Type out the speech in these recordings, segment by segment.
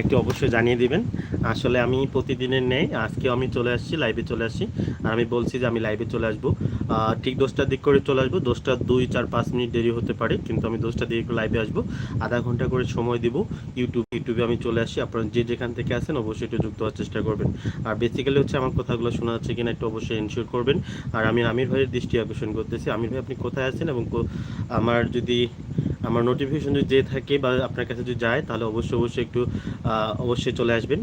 একটু অবশ্যই জানিয়ে দিবেন। আসলে আমি প্রতিদিনের নেই, আজকেও আমি চলে আসছি লাইভে চলে আসছি আর আমি বলছি যে আমি লাইভে চলে আসব। ঠিক দশটার দিক করে চলে আসব। দশটা দুই, চার, পাঁচ মিনিট দেরি হতে পারে, কিন্তু আমি দশটা দিকে লাইভে আসব। আধা ঘণ্টা করে সময় দিব। ইউটিউব ইউটিউবে আমি চলে আসি। আপনারা যে যেখান থেকে আসেন অবশ্যই একটু যুক্ত হওয়ার চেষ্টা করবেন। আর বেসিক্যালি হচ্ছে আমার কথাগুলো শোনা যাচ্ছে কিনা একটু অবশ্যই এনশিওর করবেন। আর আমি আমির ভাইয়ের দৃষ্টি আকর্ষণ করতেছি। আমির ভাই, আপনি কোথায় আছেন? এবং আমার যদি আমার নোটিফিকেশন যদি যেয়ে থাকে বা আপনার কাছে যদি যায়, তাহলে অবশ্যই অবশ্যই একটু অবশ্যই চলে আসবেন।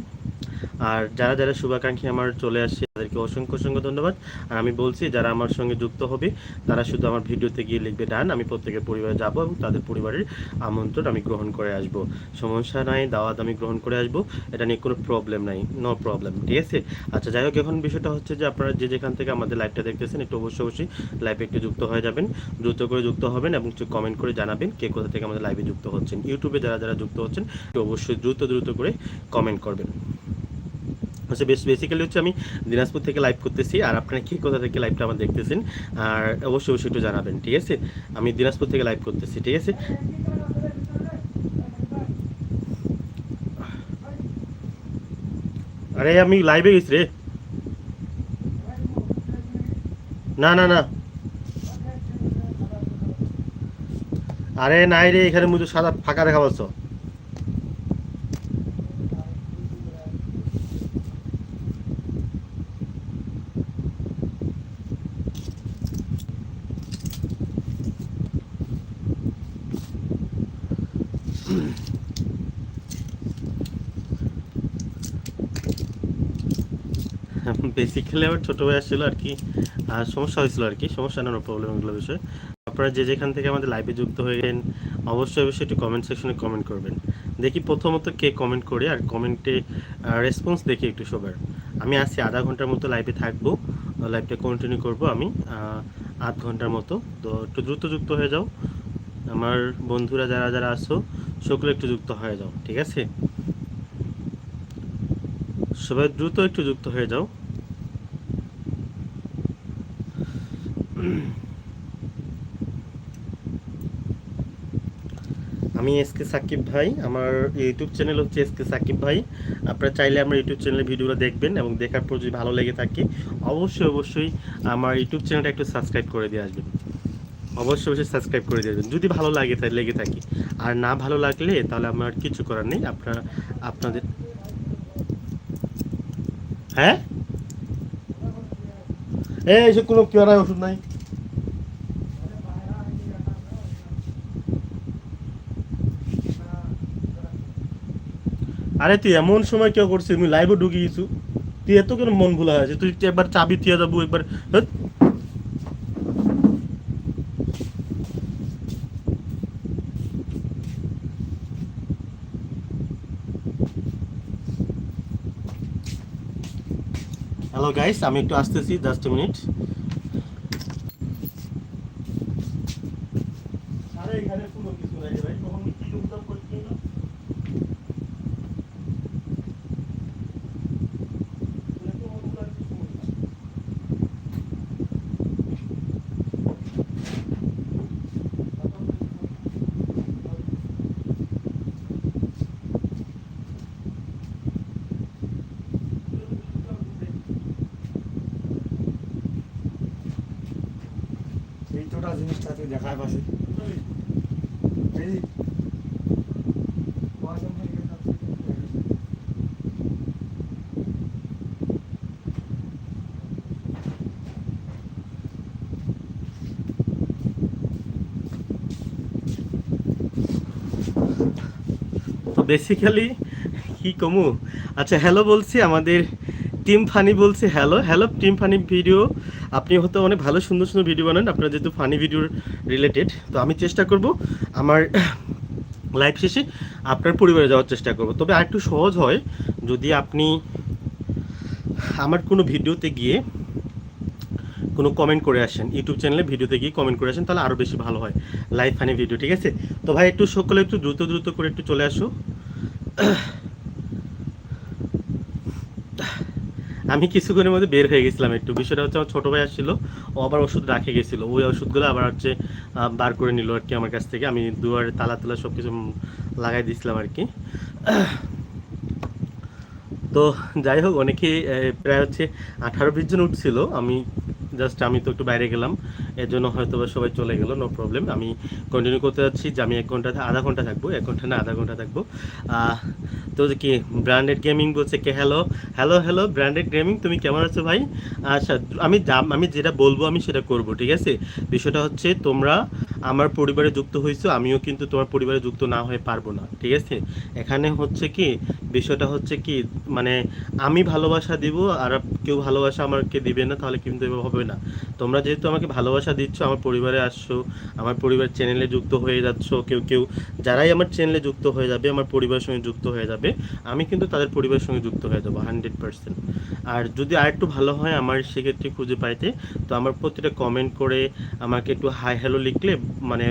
আর যারা যারা শুভাকাঙ্ক্ষী আমার চলে আসছে, তাদেরকে অসংখ্য অসংখ্য ধন্যবাদ। আর আমি বলছি, যারা আমার সঙ্গে যুক্ত হবে, তারা শুধু আমার ভিডিওতে গিয়ে লিখবে ডান, আমি প্রত্যেকের পরিবারে যাব এবং তাদের পরিবারের আমন্ত্রণ আমি গ্রহণ করে আসব। সমস্যা নাই, দাওয়াত আমি গ্রহণ করে আসব, এটা নিয়ে কোনো প্রবলেম নাই নো প্রবলেম ঠিক আছে? আচ্ছা যাই হোক, এখন বিষয়টা হচ্ছে যে আপনারা যে যেখান থেকে আমাদের লাইভটা দেখতেছেন, একটু অবশ্যই অবশ্যই লাইভে একটু যুক্ত হয়ে যাবেন, দ্রুত করে যুক্ত হবেন এবং একটু কমেন্ট করে জানাবেন কে কোথা থেকে আমাদের লাইভে যুক্ত হচ্ছেন। ইউটিউবে যারা যারা যুক্ত হচ্ছেন, একটু অবশ্যই দ্রুত দ্রুত করে কমেন্ট করবেন। আচ্ছা বেশ বেসিক্যালি হচ্ছে আমি দিনাজপুর থেকে লাইভ করতেছি আর আপনারা কী কোথা থেকে লাইভটা আমার দেখতেছেন, আর অবশ্যই অবশ্যই একটু জানাবেন, ঠিক আছে? আমি দিনাজপুর থেকে লাইভ করতেছি, ঠিক আছে? আরে আমি লাইভে গেছি রে। না না না। আরে নাই রে, এখানে মুজো সাদা ফাঁকা দেখা পাচ্ছ। বেসিক্যালি আমার ছোটো ভাই আসছিল আর কি সমস্যা হয়েছিল আর কি, সমস্যা না প্রবলেম এগুলো বিষয়ে। আপনারা যে যেখান থেকে আমাদের লাইভে যুক্ত হয়ে গেলেন অবশ্যই অবশ্যই একটু কমেন্ট সেকশনে কমেন্ট করবেন। দেখি প্রথমত কে কমেন্ট করে আর কমেন্টে রেসপন্স দেখি একটু সবার। আমি আজকে আধা ঘণ্টার মতো লাইভে থাকব লাইভটা কন্টিনিউ করব আমি আধ ঘণ্টার মতো। তো একটু দ্রুত যুক্ত হয়ে যাও। আমার বন্ধুরা যারা যারা আসো সকলে একটু যুক্ত হয়ে যাও, ঠিক আছে? সবাই দ্রুত একটু যুক্ত হয়ে যাও। আমি এস কে সাকিব ভাই, আমার ইউটিউব চ্যানেল হচ্ছে এস কে সাকিব ভাই। আপনারা চাইলে আমার ইউটিউব চ্যানেলের ভিডিওগুলো দেখবেন এবং দেখার পর যদি ভালো লেগে থাকে, অবশ্যই অবশ্যই আমার ইউটিউব চ্যানেলটা একটু সাবস্ক্রাইব করে দিয়ে আসবেন। অবশ্যই অবশ্যই সাবস্ক্রাইব করে দিয়ে আসবেন। যদি ভালো লাগে তাই লেগে থাকে। আর না ভালো লাগলে, তাহলে আমার কিছু করার নেই। আপনারা, আপনাদের হ্যাঁ? এই কোনো কেয়ারায় ওষুধ নাই। আরে তুই এমন সময় কেউ করছিস? আমি লাইভে ঢুকে গেছু। তুই এত কেন মন ভুলা হয়েছে? তুই একবার চাবি দিয়ে যাব, একবার। হ্যাঁ হ্যালো গাইস আমি একটু আসতেছি জাস্ট মিনিট আরে এখানে কোনো কিছু নাই রে ভাই কখন কি উদ্যোগ করছি না এই ছোটা জিনিসটা তুই দেখায় পাশে এই তো বেসিক্যালি কি কমু? আচ্ছা হ্যালো বলছি, আমাদের টিম ফানি বলছি hello hello team funny video আপনি হয়তো অনেক ভালো, সুন্দর সুন্দর ভিডিও বানান, আপনার যেহেতু ফানি ভিডিও রিলেটেড তো আমি চেষ্টা করব আমার লাইভ শেষে আপনার পরিবারে যাওয়ার চেষ্টা করব। তবে আরেকটু সহজ হয়, যদি আপনি আমার কোনো ভিডিওতে গিয়ে কোনো কমেন্ট করে আসেন ইউটিউব চ্যানেলে ভিডিওতে গিয়ে কমেন্ট করে আসেন, তাহলে আরও বেশি ভালো হয় লাইভ ফানি ভিডিও ঠিক আছে? তো ভাই, একটু সকলে একটু দ্রুত দ্রুত করে একটু চলে আসো। আমি কিছুক্ষণের মধ্যে বের হয়ে গেছিলাম একটু। বিষয়টা হচ্ছে আমার ছোটো ভাই আসছিল, ও আবার ওষুধ রাখে গেছিল। ওই ওষুধগুলো আবার হচ্ছে বার করে নিল আর কি আমার কাছ থেকে। আমি দুয়ারে তালা তালা সব কিছু লাগাই দিয়েছিলাম আর কি। তো যাই হোক, অনেকেই প্রায় হচ্ছে আঠারো বিশ জন উঠছিল। আমি জাস্ট আমি তো একটু বাইরে গেলাম। এর জন্য হয়তো সবাই চলে গেল নো প্রবলেম আমি কন্টিনিউ করতে যাচ্ছি যে আমি এক ঘণ্টা আধা ঘণ্টা থাকব, এক ঘণ্টা না, আধা ঘণ্টা থাকব। তো কি ব্র্যান্ডেড গেমিং বলছে কে? Hello hello hello branded gaming তুমি কেমন আছো ভাই? আচ্ছা আমি আমি যেটা বলব আমি সেটা করব, ঠিক আছে? বিষয়টা হচ্ছে তোমরা আমার পরিবারে যুক্ত হয়েছো আমিও কিন্তু তোমার পরিবারে যুক্ত না হয়ে পারব না, ঠিক আছে? এখানে হচ্ছে কি, বিষয়টা হচ্ছে কি মানে আমি ভালোবাসা দিব আর কেউ ভালোবাসা আমাকে দিবে না, তাহলে কিন্তু হবে না। তোমরা যেহেতু আমাকে ভালোবাসা দিচ্ছ, আমার পরিবারে আসছো, আমার পরিবার চ্যানেলে যুক্ত হয়ে যাচ্ছ, কেউ কেউ যারাই আমার চ্যানেলে যুক্ত হয়ে যাবে, আমার পরিবারের সঙ্গে যুক্ত হয়ে যাবে, আমি কিন্তু তাদের পরিবারের সঙ্গে যুক্ত হয়ে যাব হান্ড্রেড পার্সেন্ট আর যদি আর একটু ভালো হয় আমার সেক্ষেত্রে খুঁজে পাইতে, তো আমার প্রতিটা কমেন্ট করে আমাকে একটু হাই হ্যালো লিখলে মানে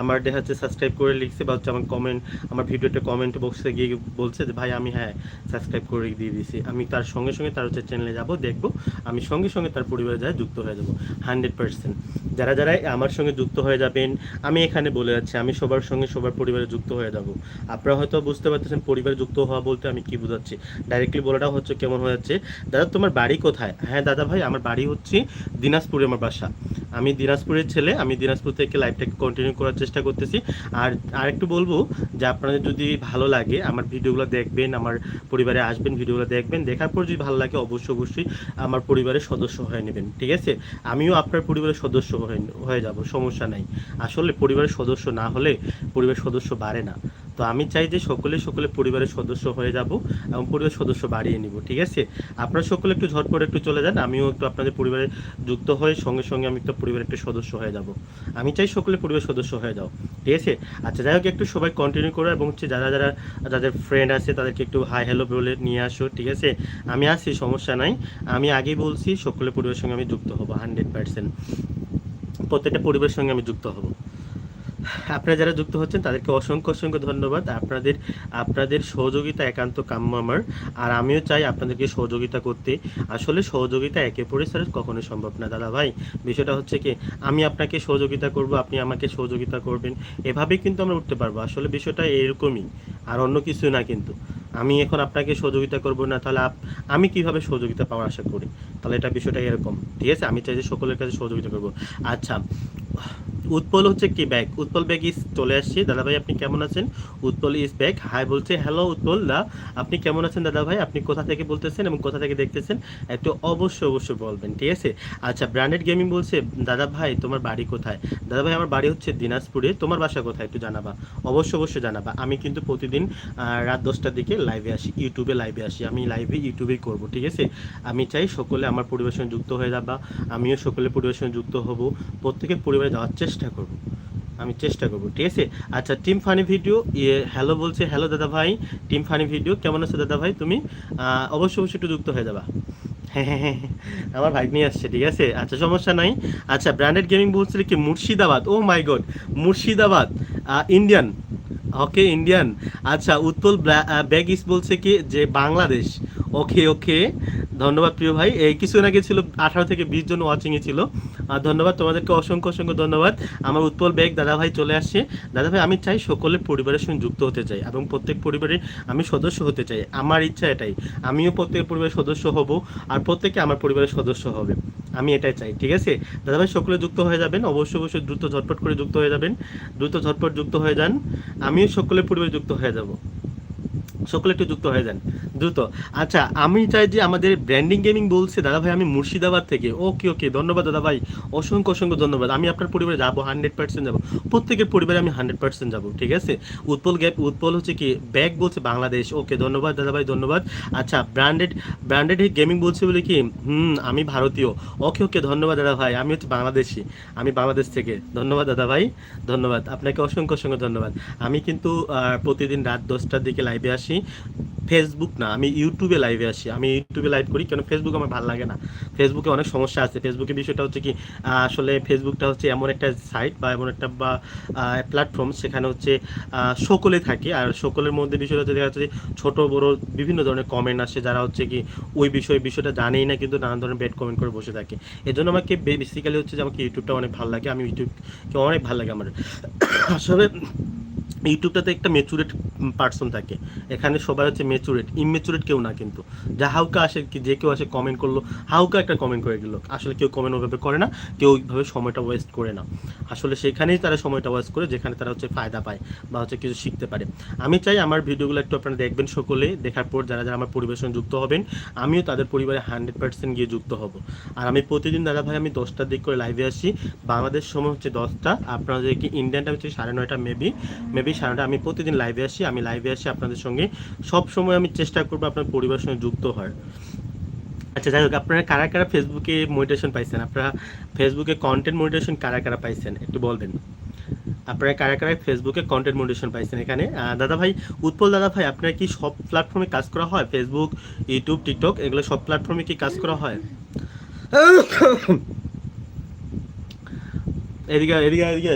আমার দেখা যাচ্ছে সাবস্ক্রাইব করে লিখছে বা হচ্ছে আমার কমেন্ট আমার ভিডিওটা কমেন্ট বক্সে গিয়ে বলছে যে, ভাই, আমি হ্যাঁ সাবস্ক্রাইব করে দিয়ে দিয়েছি। আমি তার সঙ্গে সঙ্গে তার হচ্ছে চ্যানেলে যাব, দেখব, আমি সঙ্গে সঙ্গে তার পরিবারে যায় যুক্ত হয়ে যাব হান্ড্রেড পার্সেন্ট যারা যারা আমার সঙ্গে যুক্ত হয়ে যাবেন, আমি এখানে বলে যাচ্ছি, আমি সবার সঙ্গে সবার পরিবারে যুক্ত হয়ে যাব। আপনারা হয়তো বুঝতে পারতেছেন পরিবারে যুক্ত হওয়া বলতে আমি কি বোঝাচ্ছি। ডাইরেক্টলি বলাটা হচ্ছে কেমন হয়ে যাচ্ছে, দাদা তোমার বাড়ি কোথায়? হ্যাঁ দাদা ভাই, আমার বাড়ি হচ্ছে দিনাজপুরে আমার বাসা। আমি দিনাজপুরের ছেলে, আমি দিনাজপুর থেকে লাইভটাকে কন্টিনিউ করার চেষ্টা করতেছি। আর আর একটু বলব যে আপনাদের যদি ভালো লাগে, আমার ভিডিওগুলো দেখবেন, আমার পরিবারে আসবেন, ভিডিওগুলো দেখবেন, দেখার পর যদি ভালো লাগে অবশ্যই অবশ্যই আমার পরিবারের সদস্য হয়ে নেবেন, ঠিক আছে? আমিও আপনার পরিবারের সদস্য হয়ে যাব, সমস্যা নাই। আসলে পরিবারের সদস্য না হলে পরিবারের সদস্য বাড়ে না। তো আমি চাই যে সকলে সকলে পরিবারের সদস্য হয়ে যাব এবং পরিবারের সদস্য বাড়িয়ে নিব, ঠিক আছে? আপনারা সকলে একটু ঝটপট একটু চলে যান, আমিও একটু আপনাদের পরিবারে যুক্ত হয়ে সঙ্গে সঙ্গে আমি একটু পরিবারের একটা সদস্য হয়ে যাব। আমি চাই সকলে পরিবারের সদস্য হয়ে যাও, ঠিক আছে? আচ্ছা যাই হোক, একটু সবাই কন্টিনিউ করো এবং হচ্ছে যারা যারা যাদের ফ্রেন্ড আছে তাদেরকে একটু হাই হ্যালো বলে নিয়ে আসো, ঠিক আছে? আমি আসি সমস্যা নাই। আমি আগেই বলছি, সকলে পরিবারের সঙ্গে আমি যুক্ত হব হান্ড্রেড পার্সেন্ট প্রত্যেকটা পরিবারের সঙ্গে আমি যুক্ত হব। আপনারা যারা যুক্ত হচ্ছেন, তাদেরকে অসংখ্য অসংখ্য ধন্যবাদ। আপনাদের আপনাদের সহযোগিতা একান্ত কাম্য আমার। আর আমিও চাই আপনাদেরকে সহযোগিতা করতে। আসলে সহযোগিতা একে পরে ছাড়া কখনোই সম্ভব না, দাদা ভাই। বিষয়টা হচ্ছে কি, আমি আপনাকে সহযোগিতা করব, আপনি আমাকে সহযোগিতা করবেন। এভাবেই কিন্তু আমরা উঠতে পারব। আসলে বিষয়টা এরকমই, আর অন্য কিছু না কিন্তু। আমি এখন আপনাকে সহযোগিতা করব না, তাহলে আমি কীভাবে সহযোগিতা পাওয়ার আশা করি? তাহলে এটা বিষয়টা এরকম। ঠিক আছে? আমি চাই যে সকলের কাছে সহযোগিতা করব। আচ্ছা উৎপল হচ্ছে কি ব্যাগ? উৎপল ব্যাগ ইস চলে আসছে। দাদা ভাই, আপনি কেমন আছেন? উৎপল ইস ব্যাগ হাই বলছে হ্যালো উৎপল দা, আপনি কেমন আছেন দাদা ভাই? আপনি কোথা থেকে বলতেছেন এবং কোথা থেকে দেখতেছেন? একটু অবশ্যই অবশ্যই বলবেন, ঠিক আছে? আচ্ছা ব্র্যান্ডেড গেমিং বলছে, দাদা ভাই, তোমার বাড়ি কোথায়? দাদা ভাই, আমার বাড়ি হচ্ছে দিনাজপুরে। তোমার বাসা কোথায়? একটু জানাবা। অবশ্যই অবশ্যই জানাবা। আমি কিন্তু প্রতিদিন রাত দশটার দিকে লাইভে আসি ইউটিউবে লাইভে আসি। আমি লাইভে ইউটিউবেই করব, ঠিক আছে? আমি চাই সকলে আমার সঙ্গে যুক্ত হয়ে যাবা। আমিও সকলে সঙ্গে যুক্ত হব। প্রত্যেকের পরিবারে যাওয়ার চেষ্টা করব। আমি চেষ্টা করব, ঠিক আছে? আচ্ছা টিম ফানি ভিডিও ইয়ে হ্যালো বলছে, হ্যালো দাদা ভাই টিম ফানি ভিডিও, কেমন আছো দাদা ভাই তুমি অবশ্যই অবশ্যই একটু যুক্ত হয়ে যাবা। আমার ভাই নিয়ে আসছে, ঠিক আছে? আচ্ছা সমস্যা নাই। আচ্ছা ব্র্যান্ডেড গেমিং বলছিল কি, Murshidabad oh my god Murshidabad Indian okay Indian আচ্ছা উৎপল ব্যাগ ইস বলছে কি, যে বাংলাদেশ ওকে ওকে ধন্যবাদ প্রিয় ভাই। এই কিছুদিন আগে ছিল, আঠারো থেকে বিশ জন ওয়াচিংয়ে ছিল। আর ধন্যবাদ তোমাদেরকে, অসংখ্য অসংখ্য ধন্যবাদ। আমার উৎপল ব্যাগ দাদা ভাই চলে আসছে। দাদা ভাই আমি চাই সকলের পরিবারের সঙ্গে যুক্ত হতে চাই এবং প্রত্যেক পরিবারে আমি সদস্য হতে চাই। আমার ইচ্ছা এটাই, আমিও প্রত্যেক পরিবারের সদস্য হব আর প্রত্যেকে আমার পরিবারের সদস্য হবে। আমি এটাই চাই, ঠিক আছে? দাদা ভাই সকলে যুক্ত হয়ে যাবেন। অবশ্যই অবশ্যই দ্রুত ঝটপট করে যুক্ত হয়ে যাবেন। দ্রুত ঝটপট যুক্ত হয়ে যান। আমিও সকলের পরিবারে যুক্ত হয়ে যাব। সকলে একটু যুক্ত হয়ে যান। দ্রুত। আচ্ছা আমি চাই যে আমাদের ব্র্যান্ডিং গেমিং বলছে, দাদা ভাই, আমি মুর্শিদাবাদ থেকে। ওকে ওকে ধন্যবাদ দাদা ভাই। অসংখ্য অসংখ্য ধন্যবাদ। আমি আপনার পরিবারে যাব হান্ড্রেড পার্সেন্ট যাব। প্রত্যেকের পরিবারে আমি হান্ড্রেড পার্সেন্ট যাব, ঠিক আছে? উৎপল গ্যাপ উৎপল হচ্ছে কি ব্যাগ বলছে বাংলাদেশ। ওকে ধন্যবাদ দাদা ভাই, ধন্যবাদ। আচ্ছা ব্র্যান্ডেড ব্র্যান্ডেড গেমিং বলছে বলে কি, হুম, আমি ভারতীয়। ওকে ওকে ধন্যবাদ দাদা ভাই, আমি হচ্ছে বাংলাদেশি। আমি বাংলাদেশ থেকে। ধন্যবাদ দাদা ভাই, ধন্যবাদ। আপনাকে অসংখ্য অসংখ্য ধন্যবাদ। আমি কিন্তু প্রতিদিন রাত দশটার দিকে লাইভে আসি। ফেসবুক না আমি ইউটিউবে লাইভে আসি। আমি ইউটিউবে লাইভ করি, কেন ফেসবুক আমার ভালো লাগে না। ফেসবুকে অনেক সমস্যা আছে। ফেসবুকের বিষয়টা হচ্ছে কি আসলে ফেসবুকটা হচ্ছে এমন একটা সাইট বা এমন একটা, বা প্ল্যাটফর্ম সেখানে হচ্ছে সকলে থাকে। আর সকলের মধ্যে বিষয়টা হচ্ছে দেখা যাচ্ছে ছোট, বড় বিভিন্ন ধরনের কমেন্ট আসে যারা হচ্ছে কি ওই বিষয়ে, বিষয়টা জানেই না কিন্তু নানান ধরনের ব্যাড কমেন্ট করে বসে থাকে। এই জন্য আমাকে বেসিক্যালি হচ্ছে যে আমাকে ইউটিউবটা অনেক ভালো লাগে। আমি ইউটিউবকে অনেক ভালো লাগে আমার। আসলে ইউটিউবটাতে একটা মেচুরেট পার্সন থাকে। এখানে সবাই হচ্ছে মেচুরেট ইমেচুরেট কেউ না কিন্তু। যা হাউকা আসে কি, যে কেউ আসে কমেন্ট করল হাউকা একটা কমেন্ট করে গেলো আসলে কেউ কমেন্ট ওইভাবে করে না, কেউ ওইভাবে সময়টা ওয়েস্ট করে না। আসলে সেখানেই তারা সময়টা ওয়েস্ট করে, যেখানে তারা হচ্ছে ফায়দা পায় বা হচ্ছে কিছু শিখতে পারে। আমি চাই আমার ভিডিওগুলো একটু আপনারা দেখবেন সকলে, দেখার পর যারা যারা আমার পরিবেশন যুক্ত হবেন, আমিও তাদের পরিবারে হান্ড্রেড পার্সেন্ট গিয়ে যুক্ত হব। আর আমি প্রতিদিন দাদা ভাই, আমি দশটার দিক করে লাইভে আসি। বাংলাদেশ সময় হচ্ছে দশটা আপনাদের কি ইন্ডিয়ানটা হচ্ছে সাড়ে নয়টা মেবি মেবি নয়টা আমি প্রতিদিন লাইভে আসি, আমি লাইভে আসি আপনাদের সঙ্গে। সব সময় আমি চেষ্টা করব আপনার পরিবারের সঙ্গে যুক্ত হওয়ার। আচ্ছা যাই হোক, আপনারা কারা কারা ফেসবুকে মোটিভেশন পাইছেন? আপনারা ফেসবুকে কন্টেন্ট মোটিভেশন কারা কারা পাইছেন? একটু বলবেন। আপনারা কারা কারা ফেসবুকে কন্টেন্ট মোটিভেশন পাইছেন এখানে? দাদা ভাই, উৎপল দাদা ভাই, আপনার কি সব প্ল্যাটফর্মে কাজ করা হয়? ফেসবুক ইউটিউব টিকটক এগুলো সব প্ল্যাটফর্মে কি কাজ করা হয়? এদিকে এদিকে এদিকে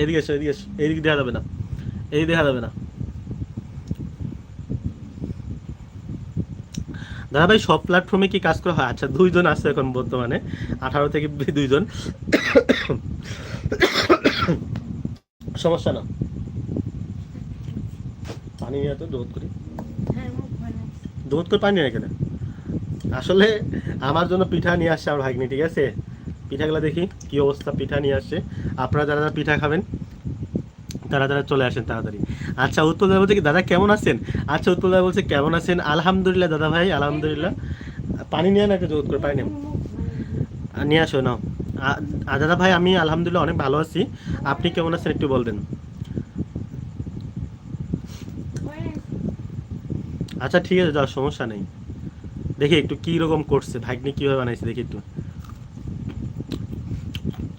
এদিকে এদিকে এদিকে দেখা যাবে না। এদিকে দেখা যাবে না। দাদা ভাই সব প্ল্যাটফর্মে কি কাজ করা হয়? আচ্ছা দুইজন আছে এখন বর্তমানে। আঠারো থেকে দুইজন। সমস্যা না। পানি নিয়ে তো দৌড় করি। দৌড় করে পানি নিয়ে আসলে আমার জন্য পিঠা নিয়ে আসছে আমার ভাগ্নি ঠিক আছে? পিঠাগুলো দেখি কি অবস্থা? পিঠা নিয়ে আসছে। আপনারা যারা যারা পিঠা খাবেন তারা তারা চলে আসেন, তাড়াতাড়ি। আচ্ছা উত্তল দাদা বলছে কি, দাদা, কেমন আছেন? আচ্ছা উত্তল দাদা বলছে, কেমন আছেন? আলহামদুলিল্লাহ, দাদা ভাই, আলহামদুলিল্লাহ। পানি নিয়ে না একটা জোর করে, পানি নেন নিয়ে আসো, নাও। দাদা ভাই, আমি আলহামদুলিল্লাহ অনেক ভালো আছি। আপনি কেমন আছেন একটু বলবেন? আচ্ছা ঠিক আছে, যাও, সমস্যা নেই। দেখি একটু কি রকম করছে, ভাগ্নি কীভাবে বানাইছে, দেখি একটু।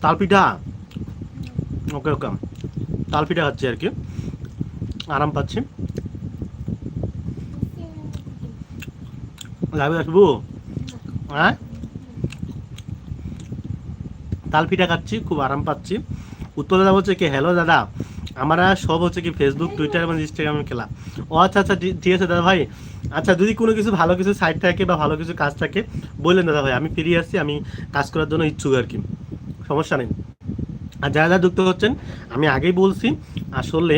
তাল পিঠা ওকে ওকে। তাল পিঠা খাচ্ছি আর কি। আরাম পাচ্ছি। লাভে হ্যাঁ? তাল পিঠা খাচ্ছি, খুব আরাম পাচ্ছি। উত্তর দাদা বলছে কি হ্যালো দাদা। আমরা সব হচ্ছে কি ফেসবুক টুইটার এবং ইনস্টাগ্রামে খেলা। ও আচ্ছা আচ্ছা ঠিক- আছে, দাদা ভাই। আচ্ছা যদি কোনো কিছু ভালো কিছু সাইট থাকে বা ভালো কিছু কাজ থাকে, বললেন দাদা ভাই, আমি ফিরে আসছি, আমি কাজ করার জন্য ইচ্ছুক আর কি। সমস্যা নেই। আর যারা যারা যুক্ত হচ্ছেন, আমি আগেই বলছি, আসলে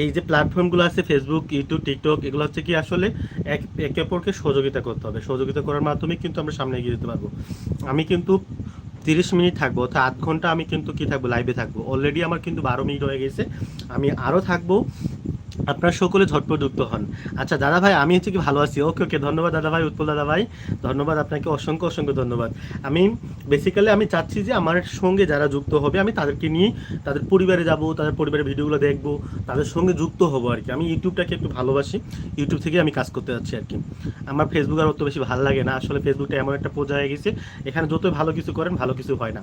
এই যে প্ল্যাটফর্মগুলো আছে ফেসবুক ইউটিউব টিকটক এগুলো হচ্ছে কি আসলে এক, একে অপরকে সহযোগিতা করতে হবে। সহযোগিতা করার মাধ্যমে কিন্তু আমরা সামনে এগিয়ে যেতে পারব। আমি কিন্তু তিরিশ মিনিট থাকব, অর্থাৎ আধ ঘণ্টা আমি কিন্তু কি থাকব? লাইভে থাকব। অলরেডি আমার কিন্তু বারো মিনিট হয়ে গেছে। আমি আরও থাকব। আপনারা সকলে ঝটপট যুক্ত হন। আচ্ছা দাদা ভাই আমি হচ্ছে কি ভালো আছি? ওকে ওকে, ধন্যবাদ দাদা ভাই উৎপল দাদা ভাই ধন্যবাদ আপনাকে, অসংখ্য অসংখ্য ধন্যবাদ। আমি বেসিক্যালি আমি চাচ্ছি যে আমার সঙ্গে যারা যুক্ত হবে, আমি তাদেরকে নিয়ে তাদের পরিবারে যাব, তাদের পরিবারের ভিডিওগুলো দেখব, তাদের সঙ্গে যুক্ত হব আর কি। আমি ইউটিউবটাকে একটু ভালোবাসি, ইউটিউব থেকে আমি কাজ করতে যাচ্ছি আর কি। আমার ফেসবুক আর অত বেশি ভালো লাগে না। আসলে ফেসবুকটা এমন একটা পর্যায়ে হয়ে গেছে, এখানে যতই ভালো কিছু করেন, ভালো কিছু হয় না।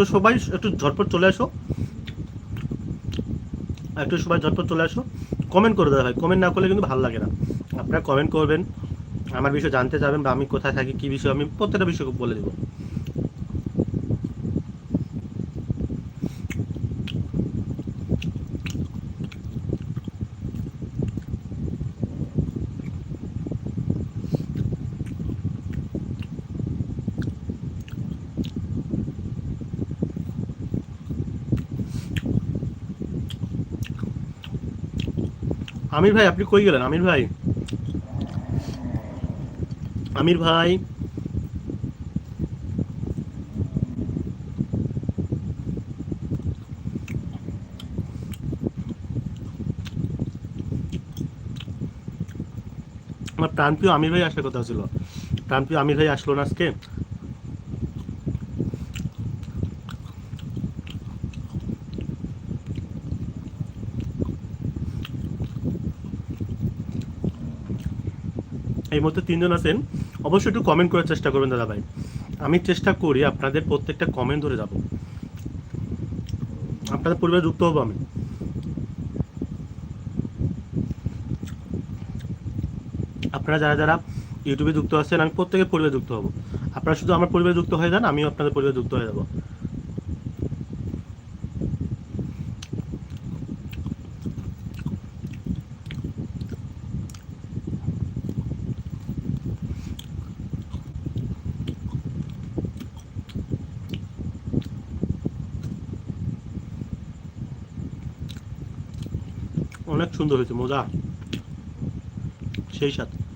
তো সবাই একটু ঝটপট চলে আসো। একটু সবাই ঝটপট চলে আসো। কমেন্ট করে দেওয়া হয় কমেন্ট না করলে কিন্তু ভালো লাগে না। আপনারা কমেন্ট করবেন, আমার বিষয়ে জানতে চাবেন বা আমি কোথায় থাকি, কী বিষয়ে, আমি প্রত্যেকটা বিষয় বলে দেবো। আমির ভাই, আপনি কই গেলেন? আমির ভাই। আমির ভাই। আমার প্রাণপ্রিয় আমির ভাই আসার কথা ছিল। প্রাণপ্রিয় আমির ভাই আসলো না আজকে? এই মধ্যে তিনজন আছেন, অবশ্যই একটু কমেন্ট করার চেষ্টা করবেন দাদা ভাই আমি চেষ্টা করি আপনাদের প্রত্যেকটা কমেন্ট ধরে যাব। আপনাদের পরিবারে যুক্ত হব আমি। আপনারা যারা যারা ইউটিউবে যুক্ত আছেন, আমি প্রত্যেকের পরিবারে যুক্ত হব। আপনারা শুধু আমার পরিবারে যুক্ত হয়ে যান, আমিও আপনাদের পরিবারে যুক্ত হয়ে যাব অনেক সুন্দর হয়েছে মজা। সেই সাথে।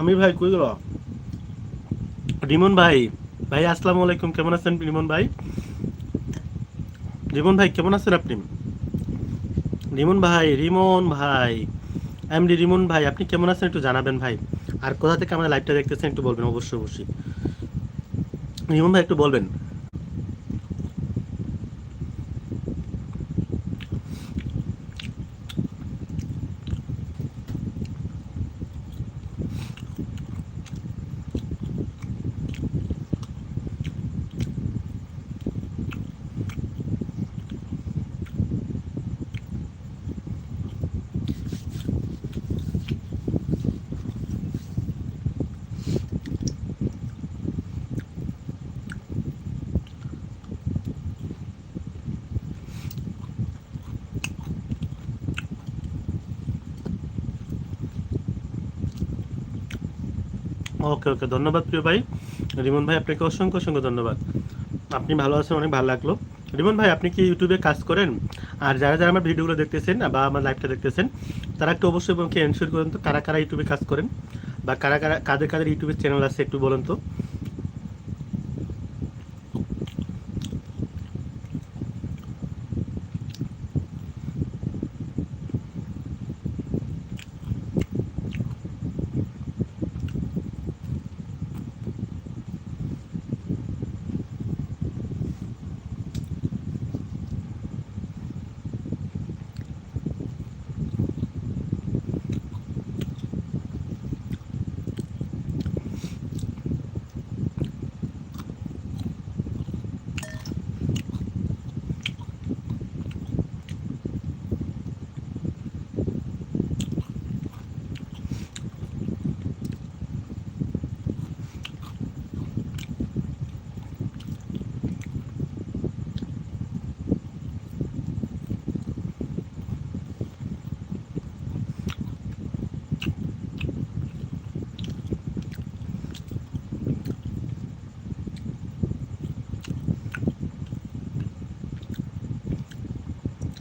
আমির ভাই, কই গেল? রিমন ভাই। ভাই, আসসালামু আলাইকুম। কেমন আছেন রিমন ভাই? রিমন ভাই, কেমন আছেন আপনি? রিমন ভাই রিমন ভাই। এমডি রিমন ভাই, আপনি কেমন আছেন একটু জানাবেন ভাই। আর কোথা থেকে আমাদের লাইভটা দেখতেছেন একটু বলবেন, অবশ্যই অবশ্যই। রিমন ভাই, একটু বলবেন। ওকে ওকে, ধন্যবাদ প্রিয় ভাই। রিমন ভাই, আপনাকে অসংখ্য অসংখ্য ধন্যবাদ। আপনি ভালো আছেন, অনেক ভালো লাগল। রিমন ভাই, আপনি কি ইউটিউবে কাজ করেন? আর যারা যারা আমার ভিডিওগুলো দেখতেছেন বা আমার লাইভটা দেখতেছেন, তারা একটু অবশ্যই আমাকে এনশিওর করেন তো কারা কারা ইউটিউবে কাজ করেন বা কারা কারা, কাদের কাদের ইউটিউবের চ্যানেল আছে একটু বলেন তো।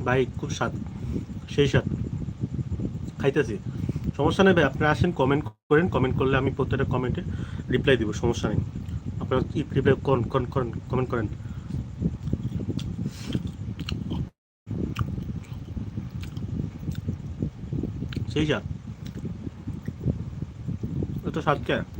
ভাই, খুব স্বাদ। সেই স্বাদ। খাইতেছি। সমস্যা নেই ভাই, আপনারা আসেন কমেন্ট করেন। কমেন্ট করলে আমি প্রত্যেকটা কমেন্টে রিপ্লাই দিব, সমস্যা নেই। আপনারা কি রিপ্লাই করেন করেন কমেন্ট করেন। সেই স্বাদ। এত স্বাদ কে?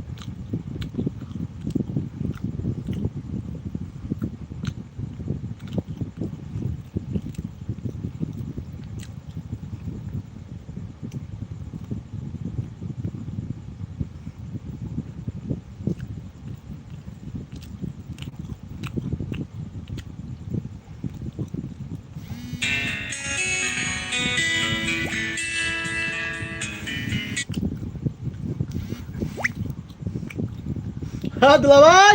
দুলাভাই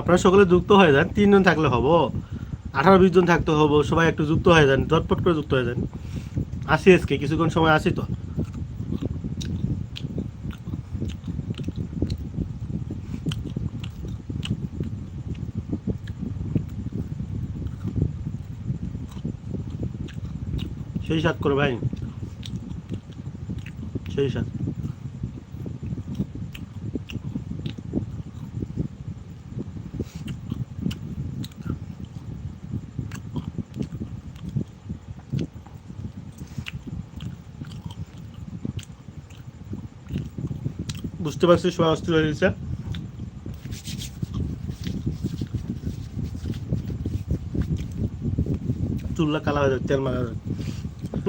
আপনারা সকলে যুক্ত হয়ে যান, তিনজন থাকলে হব, আঠারো, বিশ জন থাকতে হব, সবাই একটু যুক্ত হয়ে যান চটপট করে যুক্ত হয়ে যান। আসি আজকে, কিছুক্ষণ সময় আসি তো। সেই সাত করো ভাই। সেই সাত বুঝতে পারছি সবাই অস্থির হয়ে গেছে। চুল্লা কালা হয়ে যাবে তেল মারা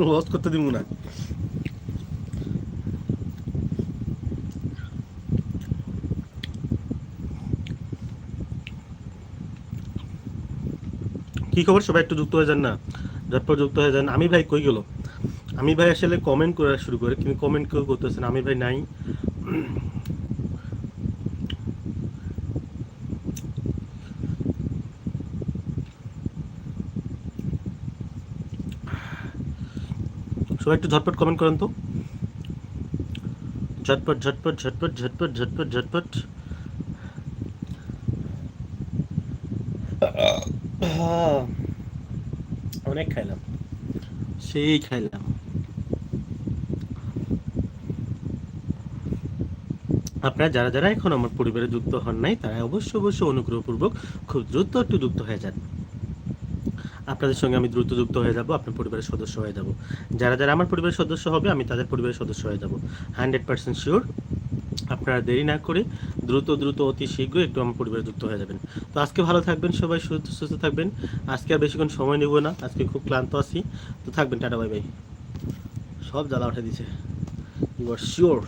লস করতে দিব না। কি খবর? সবাই একটু যুক্ত হয়ে যান না। ঝটপট যুক্ত হয়ে যান। আমি ভাই কই গেল? আমি ভাই আসলে কমেন্ট করা শুরু করে কিন্তু কমেন্ট কেউ করতেছেন আমি ভাই নাই। সবাই একটু ঝটপট কমেন্ট করেন তো। ঝটপট ঝটপট ঝটপট ঝটপট ঝটপট ঝটপট। অনেক খাইলাম। সেই খাইলাম। আপনারা যারা যারা এখন আমার পরিবারে যুক্ত হন নাই তারা অবশ্যই অবশ্যই অনুগ্রহপূর্বক খুব দ্রুত একটু যুক্ত হয়ে যান। আপনাদের সঙ্গে আমি দ্রুত যুক্ত হয়ে যাব, আপনার পরিবারের সদস্য হয়ে যাব। যারা যারা আমার পরিবারের সদস্য হবে, আমি তাদের পরিবারের সদস্য হয়ে যাব। হান্ড্রেড পার্সেন্ট শিওর, আপনারা দেরি না করে দ্রুত দ্রুত অতি শীঘ্রই একটু আমার পরিবারে যুক্ত হয়ে যাবেন। তো আজকে ভালো থাকবেন সবাই, সুস্থ সুস্থ থাকবেন। আজকে আর বেশিক্ষণ সময় নেব না, আজকে খুব ক্লান্ত আছি। তো থাকবেন, টাটা, বাই বাই। সব জ্বালা উঠে দিছে। You R sure